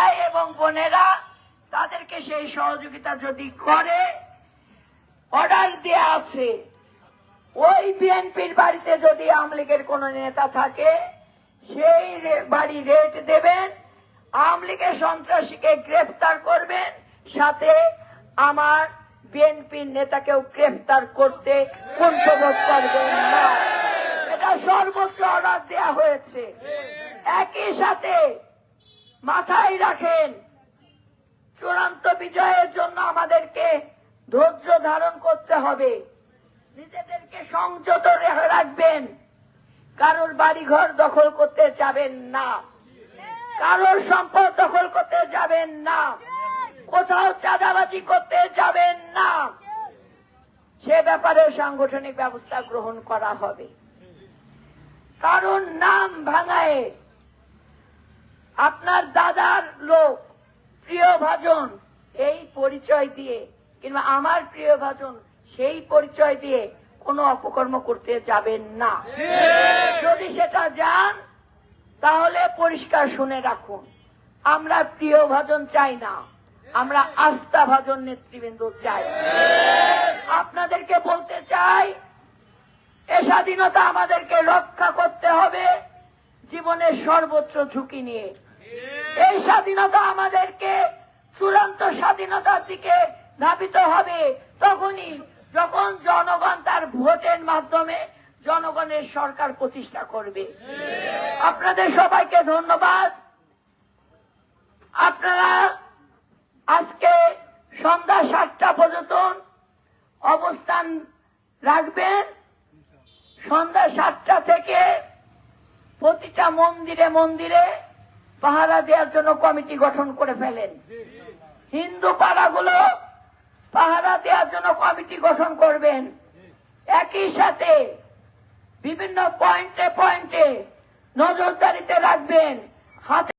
ভাই এবং বোনেরা, তাদেরকে সেই সহযোগিতা যদি করে, অর্ডার দেয়া আছে। ওই বিএনপির বাড়িতে যদি আওয়ামী লীগের কোন নেতা থাকে, সেই বাড়ি রেট দেবেন, আওয়ামী লীগের সন্ত্রাসীকে গ্রেফতার করবেন, সাথে আমার বিএনপির নেতাকেও গ্রেফতার করতে কুণ্ঠবোধ করবেন না। এটা সর্বোচ্চ অর্ডার দেয়া হয়েছে। একই সাথে মাথায় রাখেন। চূড়ান্ত বিজয়ের জন্য আমাদেরকে ধৈর্য ধারণ করতে হবে। নিজেদেরকে সংযত রাখবেন। কারোর বাড়িঘর দখল করতে যাবেন না। কারোর সম্পদ দখল করতে যাবেন না। কোথাও চাঁদাবাজি করতে যাবেন না। সে ব্যাপারে সাংগঠনিক ব্যবস্থা গ্রহণ করা হবে। কারণ নাম ভাঙায় আপনার দাদার লোক, প্রিয় ভাজন, এই পরিচয় দিয়ে, কিংবা আমার প্রিয় ভাজন, সেই পরিচয় দিয়ে কোনো অপকর্ম করতে যাবেন না। যদি সেটা যান, তাহলে পরিষ্কার শুনে রাখুন, আমরা প্রিয় ভাজন চাই না, আমরা আস্থা ভাজন নেতৃবৃন্দ চাই। আপনাদেরকে বলতে চাই, এ স্বাধীনতা আমাদেরকে রক্ষা করতে হবে, জীবনের সর্বোচ্চ ঝুঁকি নিয়ে। এই স্বাধীনতা আমাদেরকে চূড়ান্ত স্বাধীনতার দিকে ধাবিত হবে তখনই যখন জনগণ তার ভোটের মাধ্যমে জনগণের সরকার প্রতিষ্ঠা করবে। আপনাদের সবাইকে ধন্যবাদ। আপনারা আজকে সন্ধ্যা সাতটা পর্যন্ত অবস্থান রাখবেন। সন্ধ্যা সাতটা থেকে প্রতিটা মন্দিরে মন্দিরে পাহারা দেওয়ার জন্য কমিটি গঠন করে ফেলেন। হিন্দু পাড়াগুলো পাহারা দেওয়ার জন্য কমিটি গঠন করবেন। একই সাথে বিভিন্ন পয়েন্টে পয়েন্টে নজরদারিতে রাখবেন। হাতে